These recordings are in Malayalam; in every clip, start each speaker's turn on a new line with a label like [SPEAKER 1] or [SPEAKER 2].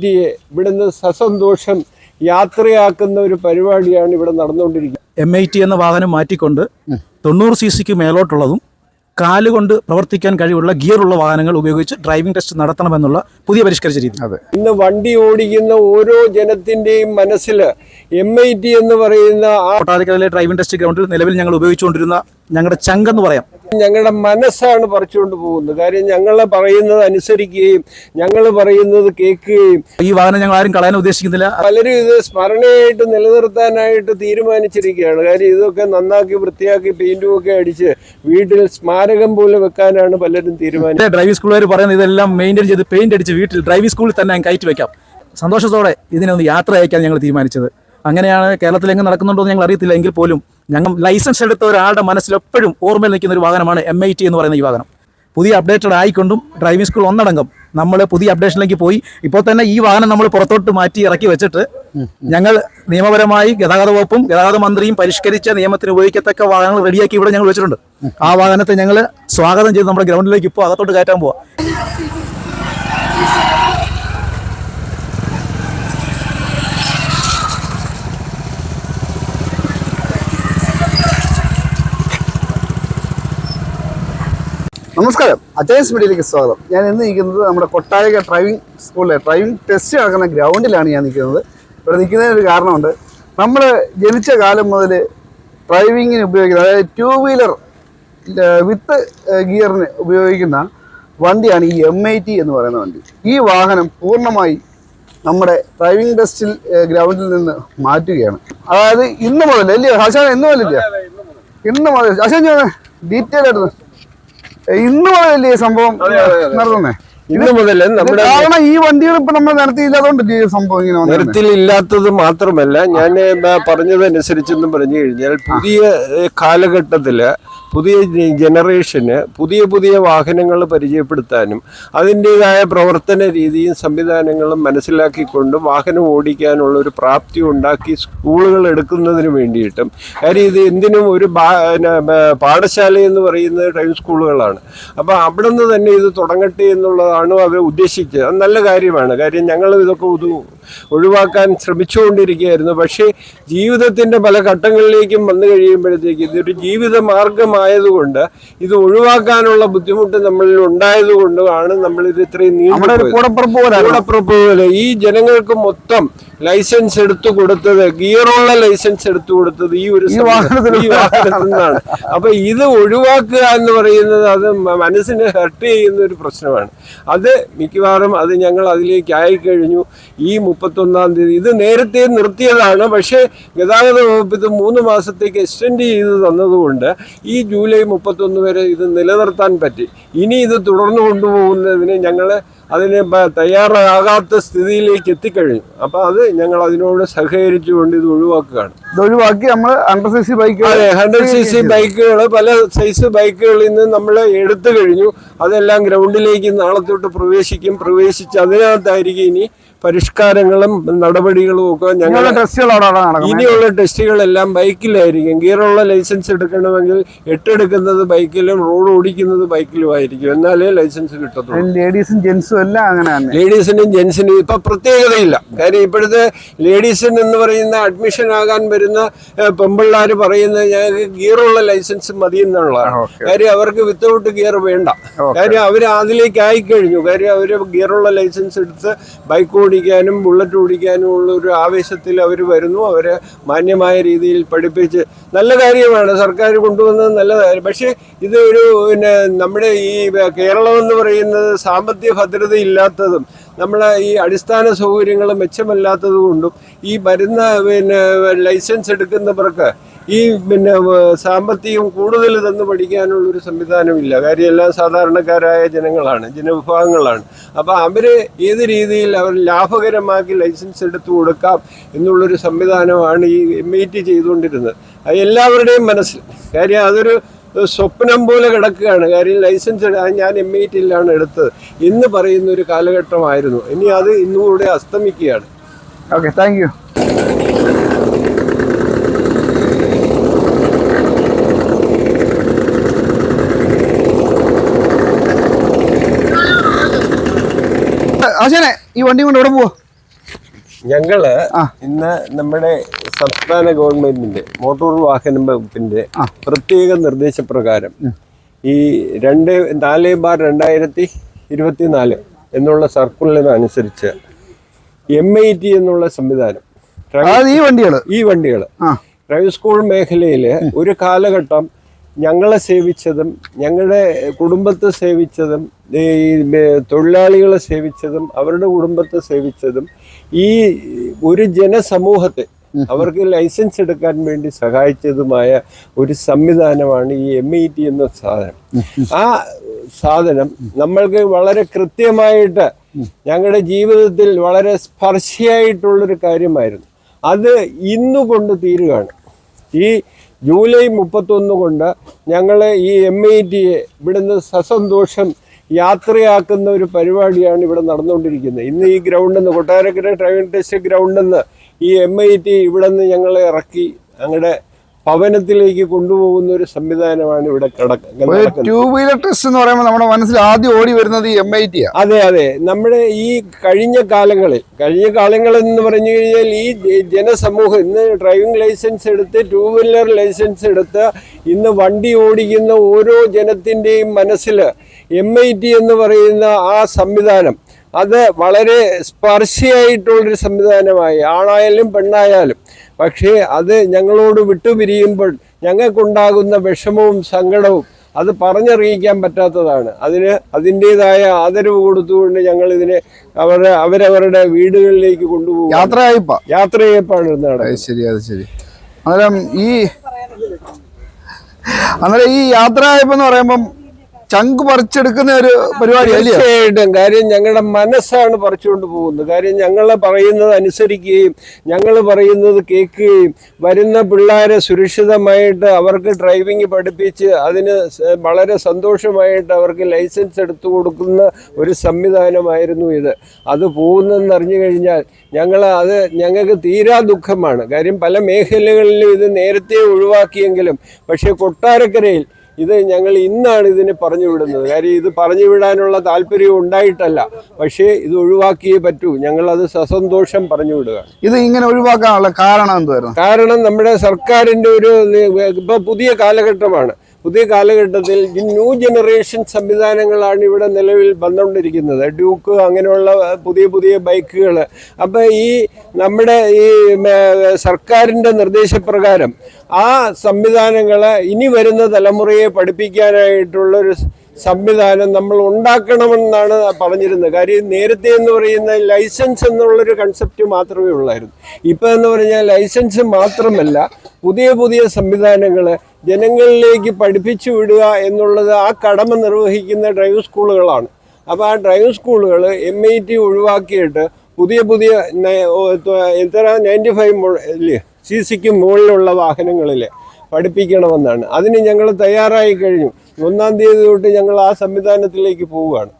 [SPEAKER 1] ടിയെ ഇവിടുന്ന് സസന്തോഷം യാത്രയാക്കുന്ന ഒരു പരിപാടിയാണ് ഇവിടെ നടന്നുകൊണ്ടിരിക്കുന്നത്.
[SPEAKER 2] എം ഐ ടി എന്ന വാഹനം മാറ്റിക്കൊണ്ട് തൊണ്ണൂറ് സി സിക്ക് മേലോട്ടുള്ളതും കാലുകൊണ്ട് പ്രവർത്തിക്കാൻ കഴിവുള്ള ഗിയറുള്ള വാഹനങ്ങൾ ഉപയോഗിച്ച് ഡ്രൈവിംഗ് ടെസ്റ്റ് നടത്തണമെന്നുള്ള പുതിയ പരിഷ്കരിച്ച രീതി.
[SPEAKER 3] അതെ.
[SPEAKER 1] ഇന്ന് വണ്ടി ഓടിക്കുന്ന ഓരോ ജനത്തിന്റെയും മനസ്സിൽ എം ഐ ടി എന്ന് പറയുന്ന ആ
[SPEAKER 2] കൊട്ടാരക്കരയിലെ ഡ്രൈവിംഗ് ടെസ്റ്റ് ഗ്രൗണ്ടിൽ നിലവിൽ ഞങ്ങൾ ഉപയോഗിച്ചുകൊണ്ടിരുന്ന ഞങ്ങളുടെ ചങ്കെന്ന് പറയാം.
[SPEAKER 1] ഞങ്ങളുടെ മനസ്സാണ് പറിച്ചുകൊണ്ട് പോകുന്നത്. കാര്യം ഞങ്ങൾ പറയുന്നത് അനുസരിക്കുകയും ഞങ്ങൾ പറയുന്നത് കേൾക്കുകയും
[SPEAKER 2] ഈ വാഹനം ഞങ്ങൾ ആരും കളയാൻ ഉദ്ദേശിക്കുന്നില്ല.
[SPEAKER 1] പലരും ഇത് സ്മരണയായിട്ട് നിലനിർത്താനായിട്ട് തീരുമാനിച്ചിരിക്കുകയാണ്. കാര്യം ഇതൊക്കെ നന്നാക്കി വൃത്തിയാക്കി പെയിന്റും ഒക്കെ അടിച്ച് വീട്ടിൽ സ്മാരകം പോലെ വെക്കാനാണ് പലരും തീരുമാനിച്ചത്.
[SPEAKER 2] ഡ്രൈവിംഗ് സ്കൂളുകാർ പറയുന്നത് ഇതെല്ലാം മെയിന്റെയിൻ ചെയ്ത് പെയിന്റ് അടിച്ച് വീട്ടിൽ ഡ്രൈവിംഗ് സ്കൂളിൽ തന്നെ കയറ്റി വെക്കാം. സന്തോഷത്തോടെ ഇതിനൊന്ന് യാത്ര അയക്കാൻ ഞങ്ങൾ തീരുമാനിച്ചത്. അങ്ങനെയാണ് കേരളത്തിൽ എങ്ങനെ നടക്കുന്നുണ്ടോ എന്ന് ഞങ്ങൾ അറിയത്തില്ല. എങ്കിൽ പോലും ഞങ്ങൾ ലൈസൻസ് എടുത്ത ഒരാളുടെ മനസ്സിൽ എപ്പോഴും ഓർമ്മയിൽ നിൽക്കുന്ന ഒരു വാഹനമാണ് എം ഐ ടി എന്ന് പറയുന്ന ഈ വാഹനം. പുതിയ അപ്ഡേറ്റഡ് ആയിക്കൊണ്ടും ഡ്രൈവിംഗ് സ്കൂൾ ഒന്നടങ്കം നമ്മൾ പുതിയ അപ്ഡേഷനിലേക്ക് പോയി. ഇപ്പോൾ തന്നെ ഈ വാഹനം നമ്മൾ പുറത്തോട്ട് മാറ്റി ഇറക്കി വെച്ചിട്ട് ഞങ്ങൾ നിയമപരമായി ഗതാഗത വകുപ്പും ഗതാഗത മന്ത്രിയും പരിഷ്കരിച്ച നിയമത്തിന് ഉപയോഗിക്കത്തക്ക വാഹനങ്ങൾ റെഡിയാക്കി ഇവിടെ ഞങ്ങൾ വെച്ചിട്ടുണ്ട്. ആ വാഹനത്തെ ഞങ്ങൾ സ്വാഗതം ചെയ്ത് നമ്മുടെ ഗ്രൗണ്ടിലേക്ക് ഇപ്പോൾ അകത്തോട്ട് കയറ്റാൻ പോവാം.
[SPEAKER 3] നമസ്കാരം. അജയൻസ് മീഡിയയിലേക്ക് സ്വാഗതം. ഞാൻ ഇന്ന് നിൽക്കുന്നത് നമ്മുടെ കൊട്ടായക ഡ്രൈവിംഗ് സ്കൂളിലെ ഡ്രൈവിംഗ് ടെസ്റ്റ് നടക്കുന്ന ഗ്രൗണ്ടിലാണ് ഞാൻ നിൽക്കുന്നത്. ഇവിടെ നിൽക്കുന്നതിന് ഒരു കാരണമുണ്ട്. നമ്മൾ ജനിച്ച കാലം മുതൽ ഡ്രൈവിങ്ങിന് ഉപയോഗിക്കുന്ന അതായത് ടൂ വീലർ വിത്ത് ഗിയറിന് ഉപയോഗിക്കുന്ന വണ്ടിയാണ് ഈ എം ഐ ടി എന്ന് പറയുന്ന വണ്ടി. ഈ വാഹനം പൂർണമായി നമ്മുടെ ഡ്രൈവിംഗ് ടെസ്റ്റിൽ ഗ്രൗണ്ടിൽ നിന്ന് മാറ്റുകയാണ്. അതായത് ഇന്ന് മുതൽ അല്ലയോ ഹസാൻ ഇന്ന് മുതലില്ല? ഇന്ന് മുതൽ. ഹസാൻ ഡീറ്റെയിൽ ആയിട്ട് ഇന്ന് മുതലല്ലേ സംഭവം നടത്തുന്നേ?
[SPEAKER 1] ഇന്ന് മുതൽ നമ്മുടെ
[SPEAKER 3] കാരണം ഈ വണ്ടികൾ ഇപ്പൊ നമ്മൾ നിരത്തിയില്ലാത്തോണ്ട് ഈ സംഭവം ഇങ്ങനെ
[SPEAKER 1] നിരത്തിലില്ലാത്തത് മാത്രമല്ല ഞാൻ പറഞ്ഞതനുസരിച്ചെന്ന് പറഞ്ഞു കഴിഞ്ഞാൽ പുതിയ കാലഘട്ടത്തിൽ പുതിയ ജനറേഷന് പുതിയ പുതിയ വാഹനങ്ങൾ പരിചയപ്പെടുത്താനും അതിന്റേതായ പ്രവർത്തന രീതിയും സംവിധാനങ്ങളും മനസ്സിലാക്കിക്കൊണ്ട് വാഹനം ഓടിക്കാനുള്ള ഒരു പ്രാപ്തി ഉണ്ടാക്കി സ്കൂളുകൾ എടുക്കുന്നതിന് വേണ്ടിയിട്ടും കാര്യം ഇത് എന്തിനും ഒരു പാഠശാല എന്ന് പറയുന്നത് ട്രെയിൻ സ്കൂളുകളാണ്. അപ്പോൾ അവിടെ നിന്ന് തന്നെ ഇത് തുടങ്ങട്ടെ എന്നുള്ളതാണ് അവർ ഉദ്ദേശിച്ചത്. അത് നല്ല കാര്യമാണ്. കാര്യം ഞങ്ങൾ ഇതൊക്കെ ഇത് ഒഴിവാക്കാൻ ശ്രമിച്ചുകൊണ്ടിരിക്കുകയായിരുന്നു. പക്ഷേ ജീവിതത്തിന്റെ പല ഘട്ടങ്ങളിലേക്കും വന്നു കഴിയുമ്പോഴത്തേക്ക് ഇതൊരു ജീവിത മാർഗമായതുകൊണ്ട് ഇത് ഒഴിവാക്കാനുള്ള ബുദ്ധിമുട്ട് നമ്മളിൽ ഉണ്ടായതുകൊണ്ടാണ് നമ്മൾ ഇത് ഇത്രയും
[SPEAKER 3] കൂടപ്പുറപ്പ് പോലെ
[SPEAKER 1] ഈ ജനങ്ങൾക്ക് മൊത്തം ലൈസൻസ് എടുത്തു കൊടുത്തത് ഗിയറുള്ള ലൈസൻസ് എടുത്തു കൊടുത്തത് ഈ ഒരു വാഹനത്തിനാണ് നിന്നാണ്. അപ്പൊ ഇത് ഒഴിവാക്കുക എന്ന് പറയുന്നത് അത് മനസ്സിനെ ഹർട്ട് ചെയ്യുന്ന ഒരു പ്രശ്നമാണ്. അത് മിക്കവാറും അത് ഞങ്ങൾ അതിലേക്ക് ആയിക്കഴിഞ്ഞു. ഈ മുപ്പത്തൊന്നാം തീയതി ഇത് നേരത്തെ നിർത്തിയതാണ്. പക്ഷേ ഗതാഗത വകുപ്പ് ഇത് മൂന്ന് മാസത്തേക്ക് എക്സ്റ്റെൻഡ് ചെയ്ത് തന്നതുകൊണ്ട് ഈ ജൂലൈ മുപ്പത്തൊന്ന് വരെ ഇത് നിലനിർത്താൻ പറ്റി. ഇനി ഇത് തുടർന്നു കൊണ്ടുപോകുന്നതിന് ഞങ്ങൾ അതിന് തയ്യാറാകാത്ത സ്ഥിതിയിലേക്ക് എത്തിക്കഴിഞ്ഞു. അപ്പൊ അത് ഞങ്ങൾ അതിനോട് സഹകരിച്ചുകൊണ്ട് ഇത് ഒഴിവാക്കുകയാണ്.
[SPEAKER 3] ഒഴിവാക്കി നമ്മൾ ഹൺഡ്രഡ് സി സി ബൈക്ക്
[SPEAKER 1] അതെ ഹൺഡ്രഡ് സി സി ബൈക്കുകൾ പല സൈസ് ബൈക്കുകളിൽ നിന്ന് നമ്മൾ എടുത്തു കഴിഞ്ഞു. അതെല്ലാം ഗ്രൗണ്ടിലേക്ക് നാളെ തൊട്ട് പ്രവേശിക്കും. പ്രവേശിച്ച് അതിനകത്തായിരിക്കും ഇനി പരിഷ്കാരങ്ങളും നടപടികളും ഒക്കെ ഞങ്ങൾ ഇനിയുള്ള ടെസ്റ്റുകളെല്ലാം ബൈക്കിലായിരിക്കും. ഗിയറുള്ള ലൈസൻസ് എടുക്കണമെങ്കിൽ എട്ടെടുക്കുന്നത് ബൈക്കിലും റോഡ് ഓടിക്കുന്നത് ബൈക്കിലും ആയിരിക്കും എന്നാലേ ലൈസൻസ് കിട്ടത്തുള്ളൂ.
[SPEAKER 3] ലേഡീസും ജെന്റ്സും എല്ലാം അങ്ങനെ തന്നെ.
[SPEAKER 1] ലേഡീസിനും ജെൻസിനും ഇപ്പൊ പ്രത്യേകതയില്ല. കാര്യം ഇപ്പോഴത്തെ ലേഡീസിന് എന്ന് പറയുന്ന അഡ്മിഷൻ ആകാൻ വരുന്ന പെമ്പിള്ളാർ പറയുന്നത് ഞങ്ങൾക്ക് ഗിയറുള്ള ലൈസൻസ് മതി എന്നുള്ളതാണ്. കാര്യം അവർക്ക് വിത്തൗട്ട് ഗിയർ വേണ്ട. കാര്യം അവർ അതിലേക്ക് ആയിക്കഴിഞ്ഞു കാര്യം അവർ ഗിയറുള്ള ലൈസൻസ് എടുത്ത് ബൈക്ക് ഓടിക്കാനും ബുള്ളറ്റ് ഓടിക്കാനും ഉള്ള ഒരു ആവേശത്തിൽ അവർ വരുന്നു. അവരെ മാന്യമായ രീതിയിൽ പഠിപ്പിച്ച് നല്ല കാര്യമാണ്. സർക്കാർ കൊണ്ടുവന്നത് നല്ല കാര്യം. പക്ഷേ ഇത് ഒരു പിന്നെ നമ്മുടെ ഈ കേരളം എന്ന് പറയുന്നത് സാമ്പത്തിക ഭദ്രത ഇല്ലാത്തതും നമ്മളെ ഈ അടിസ്ഥാന സൗകര്യങ്ങൾ മെച്ചമല്ലാത്തത് കൊണ്ടും ഈ വരുന്ന പിന്നെ ലൈസൻസ് എടുക്കുന്നവർക്ക് ഈ പിന്നെ സാമ്പത്തികം കൂടുതൽ തന്ന് പഠിക്കാനുള്ളൊരു സംവിധാനമില്ല. കാര്യം എല്ലാം സാധാരണക്കാരായ ജനങ്ങളാണ് ജനവിഭാഗങ്ങളാണ്. അപ്പോൾ അവർ ഏത് രീതിയിൽ അവർ ലാഭകരമാക്കി ലൈസൻസ് എടുത്തു കൊടുക്കാം എന്നുള്ളൊരു സംവിധാനമാണ് ഈ എം ഐ ടി ചെയ്തുകൊണ്ടിരുന്നത്. അത് എല്ലാവരുടെയും മനസ്സിൽ. കാര്യം അതൊരു സ്വപ്നം പോലെ കിടക്കുകയാണ്. കാര്യം ലൈസൻസ് എടു- ഞാൻ എം ഐ ടിയിലാണ് എടുത്തത്. എന്ന് പറയുന്ന ഒരു കാലഘട്ടമായിരുന്നു. ഇനി അത് ഇന്നുകൂടെ അസ്തമിക്കുകയാണ്.
[SPEAKER 3] ഓക്കെ താങ്ക് യു ആശാനെ ഈ വണ്ടി കൊണ്ട് എവിടെ പോവാ? ഞങ്ങൾ.
[SPEAKER 1] ഇന്ന് നമ്മുടെ സംസ്ഥാന ഗവൺമെന്റിന്റെ മോട്ടോർ വാഹന വകുപ്പിന്റെ പ്രത്യേക നിർദ്ദേശപ്രകാരം ഈ രണ്ട് നാല് ബാർ രണ്ടായിരത്തി ഇരുപത്തിനാല് എന്നുള്ള സർക്കുലറിനനുസരിച്ച് എം ഐ ടി എന്നുള്ള സംവിധാനം
[SPEAKER 3] ഈ വണ്ടികൾ
[SPEAKER 1] ഈ വണ്ടികൾ ഡ്രൈവ് സ്കൂൾ മേഖലയിൽ ഒരു കാലഘട്ടം ഞങ്ങളെ സേവിച്ചതും ഞങ്ങളുടെ കുടുംബത്തെ സേവിച്ചതും ഈ തൊഴിലാളികളെ സേവിച്ചതും അവരുടെ കുടുംബത്തെ സേവിച്ചതും ഈ ഒരു ജനസമൂഹത്തെ അവർക്ക് ലൈസൻസ് എടുക്കാൻ വേണ്ടി സഹായിച്ചതുമായ ഒരു സംവിധാനമാണ് ഈ എം ഇ ടി എന്ന സാധനം. ആ സാധനം നമ്മൾക്ക് വളരെ കൃത്യമായിട്ട് ഞങ്ങളുടെ ജീവിതത്തിൽ വളരെ സ്പർശിയായിട്ടുള്ളൊരു കാര്യമായിരുന്നു. അത് ഇന്നു കൊണ്ട് തീരുകയാണ്. ഈ ജൂലൈ മുപ്പത്തൊന്ന് കൊണ്ട് ഞങ്ങൾ ഈ എം ഐ ടിയെ ഇവിടുന്ന് സസന്തോഷം യാത്രയാക്കുന്ന ഒരു പരിപാടിയാണ് ഇവിടെ നടന്നുകൊണ്ടിരിക്കുന്നത്. ഇന്ന് ഈ ഗ്രൗണ്ടിൽ നിന്ന് കൊട്ടാരക്കര ഡ്രൈവിംഗ് ടെസ്റ്റ് ഗ്രൗണ്ടിൽ നിന്ന് ഈ എം ഐ ടി ഇവിടെ നിന്ന് ഞങ്ങളെ ഇറക്കി അങ്ങടെ ഭവനത്തിലേക്ക് കൊണ്ടുപോകുന്ന ഒരു സംവിധാനമാണ് ഇവിടെ കിടക്കുന്നത്
[SPEAKER 3] ടൂ വീലർ ടെസ്റ്റ് എന്ന് പറയുമ്പോൾ നമ്മുടെ മനസ്സിൽ ആദ്യം ഓടി വരുന്നത് എം ഐ ടി
[SPEAKER 1] അതെ അതെ. നമ്മുടെ ഈ കഴിഞ്ഞ കാലങ്ങളിൽ കഴിഞ്ഞ കാലങ്ങളിൽ എന്ന് പറഞ്ഞു കഴിഞ്ഞാൽ ഈ ജനസമൂഹം ഇന്ന് ഡ്രൈവിംഗ് ലൈസൻസ് എടുത്ത് ടൂ വീലർ ലൈസൻസ് എടുത്ത് ഇന്ന് വണ്ടി ഓടിക്കുന്ന ഓരോ ജനത്തിന്റെയും മനസ്സിൽ എം ഐ ടി എന്ന് പറയുന്ന ആ സംവിധാനം അത് വളരെ സ്പർശിയായിട്ടുള്ളൊരു സംവിധാനമായി. ആണായാലും പെണ്ണായാലും. പക്ഷേ അത് ഞങ്ങളോട് വിട്ടുപിരിയുമ്പോൾ ഞങ്ങൾക്കുണ്ടാകുന്ന വിഷമവും സങ്കടവും അത് പറഞ്ഞറിയിക്കാൻ പറ്റാത്തതാണ്. അതിന് അതിന്റെതായ ആദരവ് കൊടുത്തുകൊണ്ട് ഞങ്ങൾ ഇതിനെ അവരെ അവരവരുടെ വീടുകളിലേക്ക് കൊണ്ടുപോകും
[SPEAKER 3] യാത്ര ആയിപ്പാ
[SPEAKER 1] യാത്ര നടക്കുന്നത്
[SPEAKER 3] ശരി അത് ശരി. അന്നേരം ഈ അന്നേരം ഈ യാത്ര ആയപ്പോ എന്ന് പറയുമ്പം ചങ്ക് പറിച്ചെടുക്കുന്ന ഒരു പരിപാടി
[SPEAKER 1] തീർച്ചയായിട്ടും. കാര്യം ഞങ്ങളുടെ മനസ്സാണ് പറിച്ചുകൊണ്ട് പോകുന്നത്. കാര്യം ഞങ്ങൾ പറയുന്നത് അനുസരിക്കുകയും ഞങ്ങൾ പറയുന്നത് കേൾക്കുകയും വരുന്ന പിള്ളേരെ സുരക്ഷിതമായിട്ട് അവർക്ക് ഡ്രൈവിംഗ് പഠിപ്പിച്ച് അതിന് വളരെ സന്തോഷമായിട്ട് അവർക്ക് ലൈസൻസ് എടുത്തു കൊടുക്കുന്ന ഒരു സംവിധാനമായിരുന്നു ഇത്. അത് പോകുന്നെന്ന് അറിഞ്ഞു കഴിഞ്ഞാൽ ഞങ്ങൾ അത് ഞങ്ങൾക്ക് തീരാ ദുഃഖമാണ്. കാര്യം പല മേഖലകളിലും ഇത് നേരത്തെ ഒഴിവാക്കിയെങ്കിലും പക്ഷേ കൊട്ടാരക്കരയിൽ ഇത് ഞങ്ങൾ ഇന്നാണ് ഇതിനെ പറഞ്ഞു വിടുന്നത്. കാര്യം ഇത് പറഞ്ഞു വിടാനുള്ള താല്പര്യം ഉണ്ടായിട്ടല്ല. പക്ഷേ ഇത് ഒഴിവാക്കിയേ പറ്റൂ. ഞങ്ങൾ അത് സസന്തോഷം പറഞ്ഞു വിടുക
[SPEAKER 3] ഇത് ഇങ്ങനെ ഒഴിവാക്കാനുള്ള കാരണം എന്തുവായിരുന്നു?
[SPEAKER 1] കാരണം നമ്മുടെ സർക്കാരിന്റെ ഒരു ഇപ്പൊ പുതിയ കാലഘട്ടമാണ്. പുതിയ കാലഘട്ടത്തിൽ ന്യൂ ജനറേഷൻ സംവിധാനങ്ങളാണ് ഇവിടെ നിലവിൽ വന്നുകൊണ്ടിരിക്കുന്നത്. ഡ്യൂക്ക് അങ്ങനെയുള്ള പുതിയ പുതിയ ബൈക്കുകൾ അപ്പോൾ ഈ നമ്മുടെ ഈ സർക്കാരിന്റെ നിർദ്ദേശപ്രകാരം ആ സംവിധാനങ്ങൾ ഇനി വരുന്ന തലമുറയെ പഠിപ്പിക്കാനായിട്ടുള്ളൊരു സംവിധാനം നമ്മൾ ഉണ്ടാക്കണമെന്നാണ് പറഞ്ഞിരുന്നത്. കാര്യം നേരത്തെ എന്ന് പറയുന്ന ലൈസൻസ് എന്നുള്ളൊരു കൺസെപ്റ്റ് മാത്രമേ ഉള്ളായിരുന്നു. ഇപ്പം എന്ന് പറഞ്ഞാൽ ലൈസൻസ് മാത്രമല്ല പുതിയ പുതിയ സംവിധാനങ്ങൾ ജനങ്ങളിലേക്ക് പഠിപ്പിച്ചു വിടുക എന്നുള്ളത് ആ കടമ നിർവഹിക്കുന്ന ഡ്രൈവ് സ്കൂളുകളാണ് അപ്പോൾ ആ ഡ്രൈവ് സ്കൂളുകൾ എം ഐ ടി ഒഴിവാക്കിയിട്ട് പുതിയ പുതിയ എത്ര? നയന്റി ഫൈവ് സി സിക്ക് മുകളിലുള്ള വാഹനങ്ങളിൽ പഠിപ്പിക്കണമെന്നാണ്. അതിന് ഞങ്ങൾ തയ്യാറായി കഴിഞ്ഞു. ഒന്നാം തീയതി തൊട്ട് ഞങ്ങൾ ആ സംവിധാനത്തിലേക്ക് പോവുകയാണ്.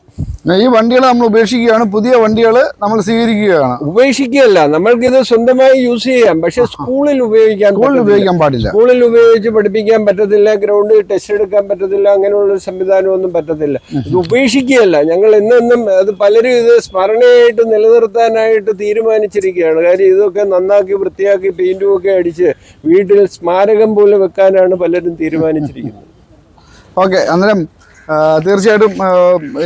[SPEAKER 3] ഈ വണ്ടികൾ നമ്മൾ ഉപേക്ഷിക്കുകയാണ്. പുതിയ വണ്ടികൾ നമ്മൾ സ്വീകരിക്കുകയാണ്.
[SPEAKER 1] ഉപേക്ഷിക്കുകയല്ല. നമ്മൾക്ക് ഇത് സ്വന്തമായി യൂസ് ചെയ്യാം. പക്ഷെ സ്കൂളിൽ ഉപയോഗിക്കാൻ
[SPEAKER 3] സ്കൂളിൽ ഉപയോഗിക്കാൻ പാടില്ല.
[SPEAKER 1] സ്കൂളിൽ ഉപയോഗിച്ച് പഠിപ്പിക്കാൻ പറ്റത്തില്ല. ഗ്രൗണ്ട് ടെസ്റ്റ് എടുക്കാൻ പറ്റത്തില്ല. അങ്ങനെയുള്ള സംവിധാനമൊന്നും പറ്റത്തില്ല. ഇത് ഉപേക്ഷിക്കുകയല്ല. ഞങ്ങൾ എന്നെന്നും അത് പലരും ഇത് സ്മരണയായിട്ട് നിലനിർത്താനായിട്ട് തീരുമാനിച്ചിരിക്കുകയാണ്. കാര്യം ഇതൊക്കെ നന്നാക്കി വൃത്തിയാക്കി പെയിന്റും ഒക്കെ അടിച്ച് വീട്ടിൽ സ്മാരകം പോലെ വെക്കാനാണ് പലരും തീരുമാനിച്ചിരിക്കുന്നത്.
[SPEAKER 3] ഓക്കെ അന്നേരം തീർച്ചയായിട്ടും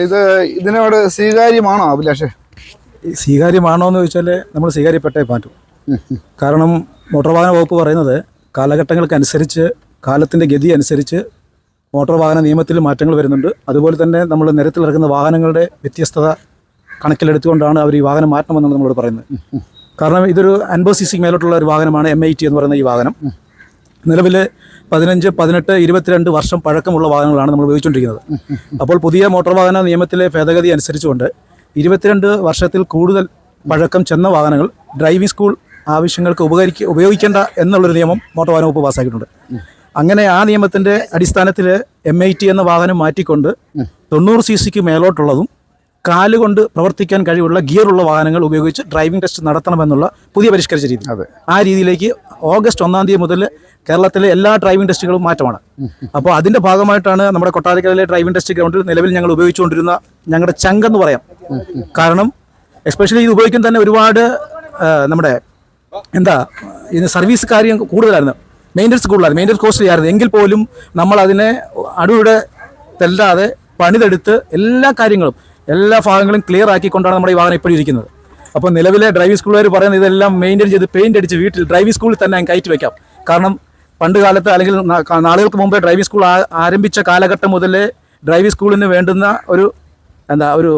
[SPEAKER 3] ഇത് ഇതിനോട് സ്വീകാര്യമാണോ അഭിലാഷ്?
[SPEAKER 2] സ്വീകാര്യമാണോ എന്ന് ചോദിച്ചാൽ നമ്മൾ സ്വീകാര്യപ്പെട്ടേ മാറ്റും. കാരണം മോട്ടോർ വാഹന വകുപ്പ് പറയുന്നത് കാലഘട്ടങ്ങൾക്കനുസരിച്ച് കാലത്തിന്റെ ഗതി അനുസരിച്ച് മോട്ടോർ വാഹന നിയമത്തിൽ മാറ്റങ്ങൾ വരുന്നുണ്ട്. അതുപോലെ തന്നെ നമ്മൾ നിരത്തിലിറക്കുന്ന വാഹനങ്ങളുടെ വ്യത്യസ്തത കണക്കിലെടുത്തുകൊണ്ടാണ് അവർ ഈ വാഹനം മാറ്റണമെന്നാണ് നമ്മളോട് പറയുന്നത്. കാരണം ഇതൊരു അൻപത് സി സി മേലോട്ടുള്ള ഒരു വാഹനമാണ് എം ഐ ടി എന്ന് പറയുന്ന ഈ വാഹനം. നിലവിൽ പതിനഞ്ച് പതിനെട്ട് ഇരുപത്തിരണ്ട് വർഷം പഴക്കമുള്ള വാഹനങ്ങളാണ് നമ്മൾ ഉപയോഗിച്ചുകൊണ്ടിരിക്കുന്നത്. അപ്പോൾ പുതിയ മോട്ടോർ വാഹന നിയമത്തിലെ ഭേദഗതി അനുസരിച്ചുകൊണ്ട് ഇരുപത്തിരണ്ട് വർഷത്തിൽ കൂടുതൽ പഴക്കം ചെന്ന വാഹനങ്ങൾ ഡ്രൈവിംഗ് സ്കൂൾ ആവശ്യങ്ങൾക്ക് ഉപകരിക്ക ഉപയോഗിക്കേണ്ട എന്നുള്ളൊരു നിയമം മോട്ടോർ വാഹന വകുപ്പ് പാസ്സാക്കിയിട്ടുണ്ട്. അങ്ങനെ ആ നിയമത്തിന്റെ അടിസ്ഥാനത്തിൽ എം ഐ ടി എന്ന വാഹനം മാറ്റിക്കൊണ്ട് തൊണ്ണൂറ് സി സിക്ക് മേലോട്ടുള്ളതും കാലുകൊണ്ട് പ്രവർത്തിക്കാൻ കഴിവുള്ള ഗിയറുള്ള വാഹനങ്ങൾ ഉപയോഗിച്ച് ഡ്രൈവിംഗ് ടെസ്റ്റ് നടത്തണമെന്നുള്ള പുതിയ പരിഷ്കരിച്ച രീതി. ആ രീതിയിലേക്ക് ഓഗസ്റ്റ് ഒന്നാം തീയതി മുതൽ കേരളത്തിലെ എല്ലാ ഡ്രൈവിംഗ് ടെസ്റ്റുകളും മാറ്റമാണ്. അപ്പോൾ അതിന്റെ ഭാഗമായിട്ടാണ് നമ്മുടെ കൊട്ടാരക്കരയിലെ ഡ്രൈവിംഗ് ടെസ്റ്റ് ഗ്രൗണ്ടിൽ നിലവിൽ ഞങ്ങൾ ഉപയോഗിച്ചുകൊണ്ടിരുന്ന ഞങ്ങളുടെ ചങ്കെന്ന് പറയാം. കാരണം എസ്പെഷ്യലി ഇത് ഉപയോഗിക്കാൻ തന്നെ ഒരുപാട് നമ്മുടെ എന്താ ഇന്ന് സർവീസ് കാര്യം കൂടുതലായിരുന്നു. മെയിന്റെസ് കൂടുതലായിരുന്നു. മെയിന്റനൻസ് കോസ്റ്റ്ലി ആയിരുന്നു എങ്കിൽ പോലും നമ്മൾ അതിനെ അടുവിടെ തെല്ലാതെ പണിതെടുത്ത് എല്ലാ കാര്യങ്ങളും എല്ലാ ഭാഗങ്ങളും ക്ലിയർ ആക്കിക്കൊണ്ടാണ് നമ്മുടെ ഈ വാഹനം ഇപ്പോഴും ഇരിക്കുന്നത്. അപ്പോൾ നിലവിലെ ഡ്രൈവിംഗ് സ്കൂളുകാർ പറയുന്നത് ഇതെല്ലാം മെയിന്റെയിൻ ചെയ്ത് പെയിന്റ് അടിച്ച് വീട്ടിൽ ഡ്രൈവിംഗ് സ്കൂളിൽ തന്നെ ഞാൻ കയറ്റി വയ്ക്കാം കാരണം പണ്ട് കാലത്ത് അല്ലെങ്കിൽ നാളുകൾക്ക് മുമ്പേ ഡ്രൈവിംഗ് സ്കൂൾ ആരംഭിച്ച കാലഘട്ടം മുതലേ ഡ്രൈവിംഗ് സ്കൂളിന് വേണ്ടുന്ന ഒരു എന്താ ഒരു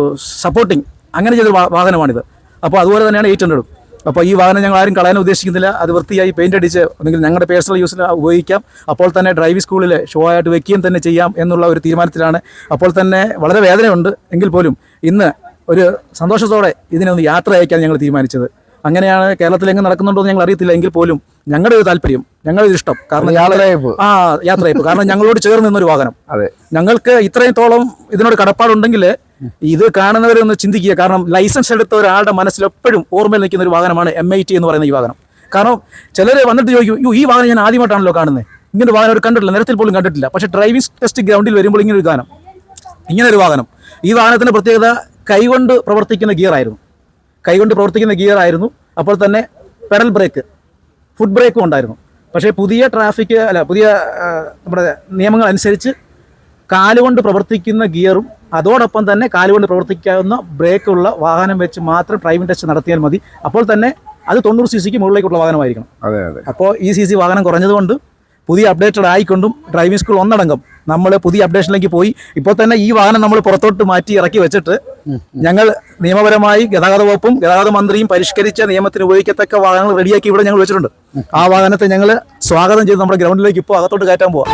[SPEAKER 2] സപ്പോർട്ടിങ് അങ്ങനെ ചെയ്തൊരു വാഹനമാണിത്. അപ്പോൾ അതുപോലെ തന്നെയാണ് എയ്റ്റ് ഹൺഡ്രഡും അപ്പോൾ ഈ വാഹനം ഞങ്ങൾ ആരും കളയാൻ ഉദ്ദേശിക്കുന്നില്ല. അത് വൃത്തിയായി പെയിന്റ് അടിച്ച് അല്ലെങ്കിൽ ഞങ്ങളുടെ പേഴ്സണൽ യൂസിന് ഉപയോഗിക്കാം. അപ്പോൾ തന്നെ ഡ്രൈവിംഗ് സ്കൂളിൽ ഷോ ആയിട്ട് വെക്കുകയും തന്നെ ചെയ്യാം എന്നുള്ള ഒരു തീരുമാനത്തിലാണ്. അപ്പോൾ തന്നെ വളരെ വേദനയുണ്ട്. എങ്കിൽ പോലും ഇന്ന് ഒരു സന്തോഷത്തോടെ ഇതിനെ ഒന്ന് യാത്ര അയക്കാൻ ഞങ്ങൾ തീരുമാനിച്ചത്. അങ്ങനെയാണ് കേരളത്തിലെങ്ങും നടക്കുന്നുണ്ടോ എന്ന് ഞങ്ങൾ അറിയത്തില്ല. എങ്കിൽ പോലും ഞങ്ങളുടെ ഒരു താല്പര്യം ഞങ്ങളുടെ ഇഷ്ടം. കാരണം ആ യാത്രയപ്പ് കാരണം ഞങ്ങളോട് ചേർന്ന് നിന്നൊരു വാഹനം.
[SPEAKER 3] അതെ.
[SPEAKER 2] ഞങ്ങൾക്ക് ഇത്രയും തോളം ഇതിനോട് കടപ്പാടുണ്ടെങ്കിൽ ഇത് കാണുന്നവരെ ഒന്ന് ചിന്തിക്കുക. കാരണം ലൈസൻസ് എടുത്ത ഒരാളുടെ മനസ്സിൽ എപ്പോഴും ഓർമ്മയിൽ നിൽക്കുന്ന ഒരു വാഹനമാണ് എം ഐ ടി എന്ന് പറയുന്ന ഈ വാഹനം. കാരണം ചിലർ വന്നിട്ട് ചോദിക്കും യു ഈ വാഹനം ഞാൻ ആദ്യമായിട്ടാണല്ലോ കാണുന്നത് ഇങ്ങനെ വാഹനം അവർ കണ്ടിട്ടില്ല. നിരത്തിൽ പോലും കണ്ടിട്ടില്ല. പക്ഷേ ഡ്രൈവിംഗ് ടെസ്റ്റ് ഗ്രൗണ്ടിൽ വരുമ്പോൾ ഇങ്ങനെ ഒരു വാഹനം ഇങ്ങനെ ഒരു വാഹനം. ഈ വാഹനത്തിന്റെ പ്രത്യേകത കൈകൊണ്ട് പ്രവർത്തിക്കുന്ന ഗിയർ ആയിരുന്നു. കൈകൊണ്ട് പ്രവർത്തിക്കുന്ന ഗിയർ ആയിരുന്നു. അപ്പോൾ തന്നെ പെഡൽ ബ്രേക്ക് ഫുഡ് ബ്രേക്കും ഉണ്ടായിരുന്നു. പക്ഷേ പുതിയ ട്രാഫിക് അല്ല പുതിയ നമ്മുടെ നിയമങ്ങൾ അനുസരിച്ച് കാലുകൊണ്ട് പ്രവർത്തിക്കുന്ന ഗിയറും അതോടൊപ്പം തന്നെ കാലുകൊണ്ട് പ്രവർത്തിക്കാവുന്ന ബ്രേക്കുള്ള വാഹനം വെച്ച് മാത്രം ഡ്രൈവിംഗ് ടെസ്റ്റ് നടത്തിയാൽ മതി. അപ്പോൾ തന്നെ അത് തൊണ്ണൂറ് സി സിക്ക് മുകളിലേക്കുള്ള വാഹനമായിരിക്കണം.
[SPEAKER 3] അതെ അതെ.
[SPEAKER 2] അപ്പോൾ ഈ സി സി വാഹനം കുറഞ്ഞതുകൊണ്ട് പുതിയ അപ്ഡേറ്റഡ് ആയിക്കൊണ്ടും ഡ്രൈവിംഗ് സ്കൂൾ ഒന്നടങ്കം നമ്മൾ പുതിയ അപ്ഡേഷനിലേക്ക് പോയി. ഇപ്പോൾ തന്നെ ഈ വാഹനം നമ്മൾ പുറത്തോട്ട് മാറ്റി ഇറക്കി വെച്ചിട്ട് ഞങ്ങൾ നിയമപരമായി ഗതാഗത വകുപ്പും ഗതാഗത മന്ത്രിയും പരിഷ്കരിച്ച നിയമത്തിന് ഉപയോഗിക്കത്തക്ക വാഹനങ്ങൾ റെഡിയാക്കി ഇവിടെ ഞങ്ങൾ വെച്ചിട്ടുണ്ട്. ആ വാഹനത്തെ ഞങ്ങൾ സ്വാഗതം ചെയ്ത് നമ്മുടെ ഗ്രൗണ്ടിലേക്ക് ഇപ്പോൾ അകത്തോട്ട് കയറ്റാൻ പോവാം.